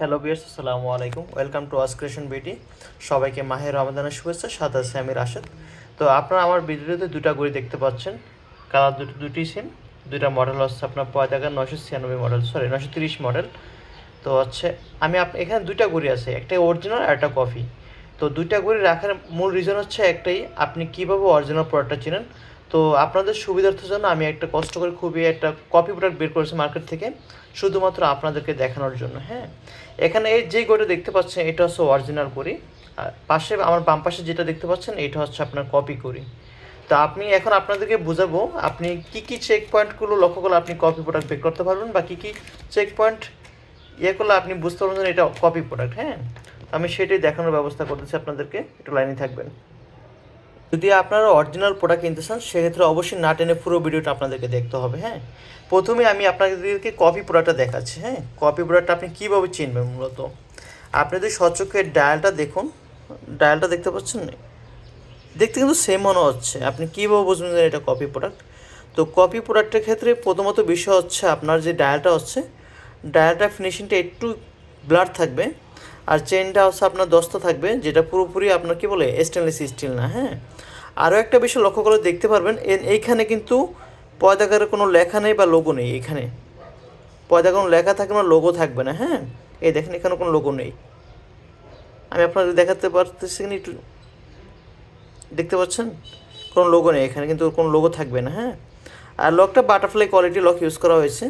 Hello বিয়ার্স আসসালামু আলাইকুম। Welcome to আসক্রেশন বিটি সবাইকে মাহের রমাদানের শুভেচ্ছা। সাদা স্যামির আসাদ তো আপনারা আমার ভিডিওতে দুটা গড়ি দেখতে পাচ্ছেন। কালার দুটো, দুটি সেম। দুইটা মডেল হচ্ছে আপনার পয়তাকার নশো ছিয়ানব্বই মডেল সরি নশো তিরিশ মডেল তো হচ্ছে, আমি আপ, এখানে দুইটা গড়ি আছে, একটা অরিজিনাল আর একটা কফি তো দুইটা গড়ি রাখার মূল রিজন হচ্ছে একটাই, আপনি কীভাবে অরিজিনাল প্রোডাক্টটা চিনেন। তো আপনাদের সুবিধার্থের জন্য আমি একটা কষ্ট করে খুবই একটা কপি প্রোডাক্ট বের করেছি মার্কেট থেকে, শুধুমাত্র আপনাদেরকে দেখানোর জন্য হ্যাঁ? এখানে এই যে গড়ি দেখতে পাচ্ছেন, এটা হচ্ছে অরিজিনাল করি আর পাশে আমার বাম পাশে যেটা দেখতে পাচ্ছেন, এটা হচ্ছে আপনার কপি করি তো আপনি এখন আপনাদেরকে বোঝাবো, আপনি কি কি চেক পয়েন্টগুলো লক্ষ্য করলে আপনি কপি প্রোডাক্ট বের করতে পারবেন বা কী কী চেক পয়েন্ট ইয়ে করলে আপনি বুঝতে পারবেন এটা কপি প্রোডাক্ট হ্যাঁ? আমি সেটাই দেখানোর ব্যবস্থা করতেছি আপনাদেরকে, একটু লাইনে থাকবেন। যদি আপনারা অরিজিনাল প্রোডাক্ট কিনতে চান, সেক্ষেত্রে অবশ্যই না টেনে পুরো ভিডিওটা আপনাদেরকে দেখতে হবে হ্যাঁ? প্রথমে আমি আপনাদেরকে কপি প্রোডাক্টটা দেখাচ্ছি হ্যাঁ? কপি প্রোডাক্টটা আপনি কীভাবে চিনবেন মূলত? আপনি যদি সচক্ষে ডায়ালটা দেখুন ডায়ালটা দেখতে পাচ্ছেন? না দেখতে কিন্তু সেম মনে হচ্ছে। আপনি কীভাবে বুঝবেন যে এটা কপি প্রোডাক্ট তো কপি প্রোডাক্টের ক্ষেত্রে প্রথমত বিষয় হচ্ছে আপনার যে ডায়ালটা হচ্ছে ডায়ালটা ফিনিশিংটা একটু ব্লার থাকবে। আর চেনটা হচ্ছে আপনার দস্তা থাকবে, যেটা পুরোপুরি আপনার কি বলে স্টেনলেস স্টিল না হ্যাঁ? আরও একটা বিষয় লক্ষ্য করে দেখতে পারবেন এইখানে কিন্তু পয়দাকারের কোনো লেখা নেই বা লোগো নেই এখানে। পয়দা কোনো লেখা থাকবে না লোগো থাকবে না হ্যাঁ? এই দেখেন, এখানে কোনো লোগো নেই। আমি আপনাদের দেখাতে পারতেছি একটু। দেখতে পাচ্ছেন? কোনো লোগো নেই এখানে, কিন্তু কোনো লোগো থাকবে না হ্যাঁ? আর লকটা বাটারফ্লাই কোয়ালিটি লক ইউজ করা হয়েছে।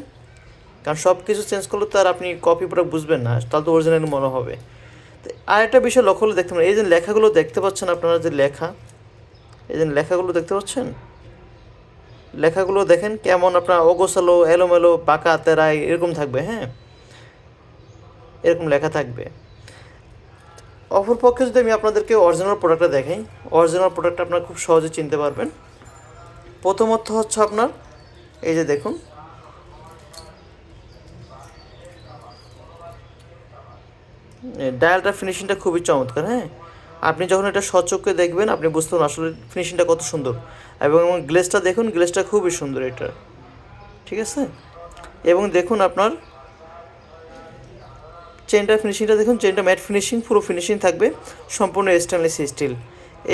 কারণ সব কিছু চেঞ্জ করলে তো আর আপনি কপি প্রোডাক্ট বুঝবেন না, তাহলে তো অরিজিনাল মনে হবে। আর একটা বিষয় লক্ষ্য করলে দেখতে পারেন এই যে লেখাগুলো দেখতে পাচ্ছেন আপনারা যে লেখা, এই যে লেখাগুলো দেখতে পাচ্ছেন? লেখাগুলো দেখেন কেমন আপনার অগোছালো, এলোমেলো বাঁকা তেরাই, এরকম থাকবে হ্যাঁ? এরকম লেখা থাকবে। অপরপক্ষে যদি আমি আপনাদেরকে অরিজিনাল প্রোডাক্টটা দেখাই অরিজিনাল প্রোডাক্টটা আপনারা খুব সহজে চিনতে পারবেন। প্রথমত হচ্ছে আপনার, এই যে দেখুন ডায়ালটা ফিনিশিংটা খুবই চমৎকার হ্যাঁ? আপনি যখন এটা সচক্ষে দেখবেন, আপনি বুঝতে আসলে ফিনিশিংটা কত সুন্দর। এবং গ্লেসটা দেখুন গ্লেসটা খুবই সুন্দর এটা। ঠিক আছে? এবং দেখুন আপনার চেনটা ফিনিশিংটা দেখুন চেনটা ম্যাট ফিনিশিং পুরো ফিনিশিং থাকবে, সম্পূর্ণ স্টেনলেস স্টিল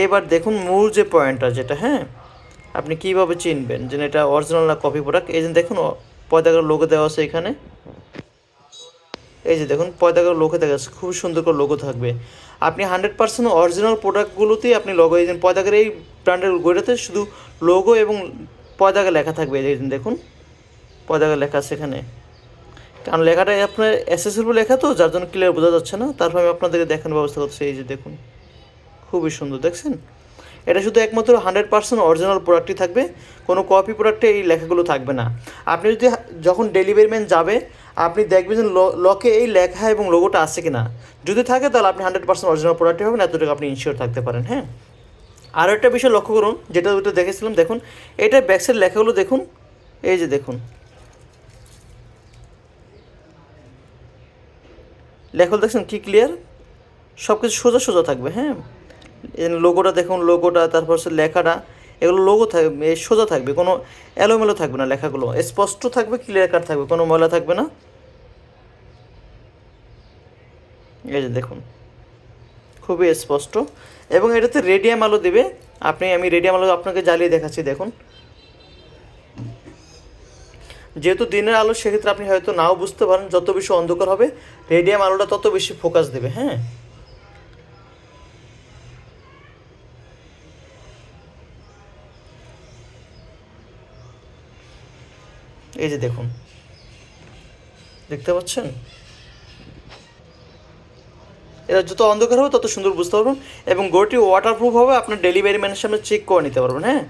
এবার দেখুন মূল যে পয়েন্টটা যেটা হ্যাঁ? আপনি কীভাবে চিনবেন যে এটা অরিজিনাল না কপি প্রোডাক্ট এই যে দেখুন পয়দাকার লোগো দেওয়া আছে এখানে। এই যে দেখুন পয়দাকার লোগো যাচ্ছে খুব সুন্দর করে লোগো থাকবে। আপনি হান্ড্রেড পার্সেন্ট অরিজিনাল প্রোডাক্টগুলোতেই আপনি লোগো এই পয়দাকার এই ব্র্যান্ডের গড়িটাতে শুধু লোগো এবং পয়দাকা লেখা থাকবে। এই যে দেখুন পয়দাকা লেখা আছে এখানে। কারণ লেখাটা আপনার অ্যাসেসেবল লেখা তো, যার জন্য ক্লিয়ার বোঝা যাচ্ছে না। তারপর আমি আপনাদেরকে দেখানোর ব্যবস্থা করছি, এই যে দেখুন। খুবই সুন্দর, দেখছেন? এটা শুধু একমাত্র হান্ড্রেড পার্সেন্ট অরিজিনাল প্রোডাক্টই থাকবে। কোনো কপি প্রোডাক্টে এই লেখাগুলো থাকবে না। আপনি যদি যখন ডেলিভারি ম্যান যাবে আপনি দেখবেন যে লকে এই লেখা এবং লোগোটা আছে কি না যদি থাকে, তাহলে আপনি হান্ড্রেড পার্সেন্ট অরিজিনাল প্রোডাক্টই হবেন এতটুকু আপনি ইনশিওর থাকতে পারেন হ্যাঁ? আরও একটা বিষয় লক্ষ্য করুন, যেটা ওইটা দেখেছিলাম, দেখুন, এটা ব্যাকসাইড লেখাগুলো দেখুন, এই যে দেখুন। লেখাগুলো দেখছেন কি ক্লিয়ার সব কিছু সোজা সোজা থাকবে হ্যাঁ? লোগোটা দেখুন লোগোটা তারপর হচ্ছে লেখাটা। এগুলো লোগো থাকবে সোজা থাকবে, কোনো এলোমেলো থাকবে না লেখাগুলো। স্পষ্ট থাকবে ক্লিয়ার কাট থাকবে, কোনো ময়লা থাকবে না। এই যে দেখুন, খুবই স্পষ্ট। এবং এটাতে রেডিয়াম আলো দেবে। আপনি, আমি রেডিয়াম আলো আপনাকে জ্বালিয়ে দেখাচ্ছি, দেখুন। যেহেতু দিনের আলো, সেক্ষেত্রে আপনি হয়তো নাও বুঝতে পারেন, যত বেশি অন্ধকার হবে রেডিয়াম আলোটা তত বেশি ফোকাস দেবে হ্যাঁ? এই যে দেখুন। দেখতে পাচ্ছেন? এটা যত অন্ধকার হবে, তত সুন্দর বুঝতে পারবেন এবং গরুটি ওয়াটারপ্রুফ হবে, আপনার ডেলিভারি ম্যানের সামনে চেক করে নিতে পারবেন হ্যাঁ?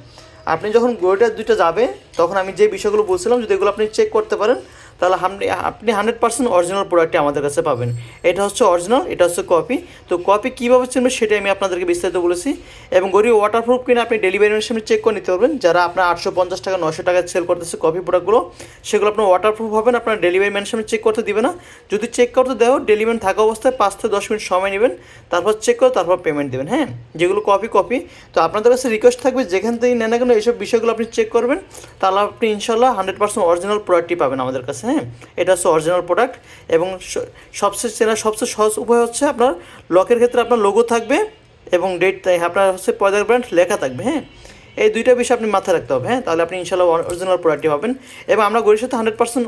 আপনি যখন গরুটা দুইটা যাবে, তখন আমি যে বিষয়গুলো বলছিলাম, যদি এগুলো আপনি চেক করতে পারেন তাহলে আপনি আপনি হান্ড্রেড পার্সেন্ট অরিজিনাল প্রোডাক্টটি আমাদের কাছে পাবেন। এটা হচ্ছে অরিজিনাল এটা হচ্ছে কপি তো কপি কীভাবে চিনবে সেটাই আমি আপনাদেরকে বিস্তারিত বলেছি। এবং গড়ি ওয়াটারপ্রুফ কিনে আপনি ডেলিভারি সামনে চেক করে নিতে পারবেন। যারা আপনার আটশো পঞ্চাশ টাকা নশো টাকায় সেল করতেছে কপি প্রোডাক্টগুলো সেগুলো আপনার ওয়াটারপ্রুফ হবেন আপনার ডেলিভারি ম্যানের সামনে চেক করতে দিবে না। যদি চেক করতে দেও ডেলিভারি থাকা অবস্থায় পাঁচ থেকে দশ মিনিট সময় নেবেন। তারপর চেক করে তারপর পেমেন্ট দেবেন হ্যাঁ? যেগুলো কপি কপি তো আপনাদের কাছে রিকোয়েস্ট থাকবে, যেখান থেকে নেন না কেন, এইসব বিষয়গুলো আপনি চেক করবেন। তাহলে আপনি ইনশাল্লাহ হান্ড্রেড পার্সেন্ট অরিজিনাল প্রোডাক্টটি পাবেন আমাদের কাছে হ্যাঁ হ্যাঁ এটা হচ্ছে অরিজিনাল প্রোডাক্ট এবং সবচেয়ে চেনার সবচেয়ে সহজ উপায় হচ্ছে আপনার লকের ক্ষেত্রে আপনার লোগো থাকবে এবং ডেট আপনার হচ্ছে পয়দার ব্র্যান্ড লেখা থাকবে হ্যাঁ। এই দুইটা বিষয় আপনি মাথায় রাখতে হবে হ্যাঁ। তাহলে আপনি ইনশাল্লাহ অরিজিনাল প্রোডাক্টই পাবেন এবং আমরা গরির সাথে হান্ড্রেড পার্সেন্ট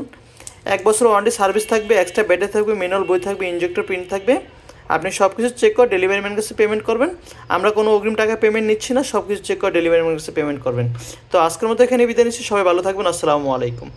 এক বছর ওয়ারেন্টি সার্ভিস থাকবে এক্সট্রা ব্যাটারি থাকবে ম্যানুয়াল বই থাকবে ইঞ্জেক্টর প্রিন্ট থাকবে। আপনি সব কিছু চেক করে ডেলিভারি ম্যান কাছে পেমেন্ট করবেন। আমরা কোনো অগ্রিম টাকা পেমেন্ট নিচ্ছি না সব কিছু চেক করে ডেলিভারি ম্যান কাছে পেমেন্ট করবেন। তো আজকের মতো এখানে বিদায় নিচ্ছি, সবাই ভালো থাকবেন, আসসালামু আলাইকুম।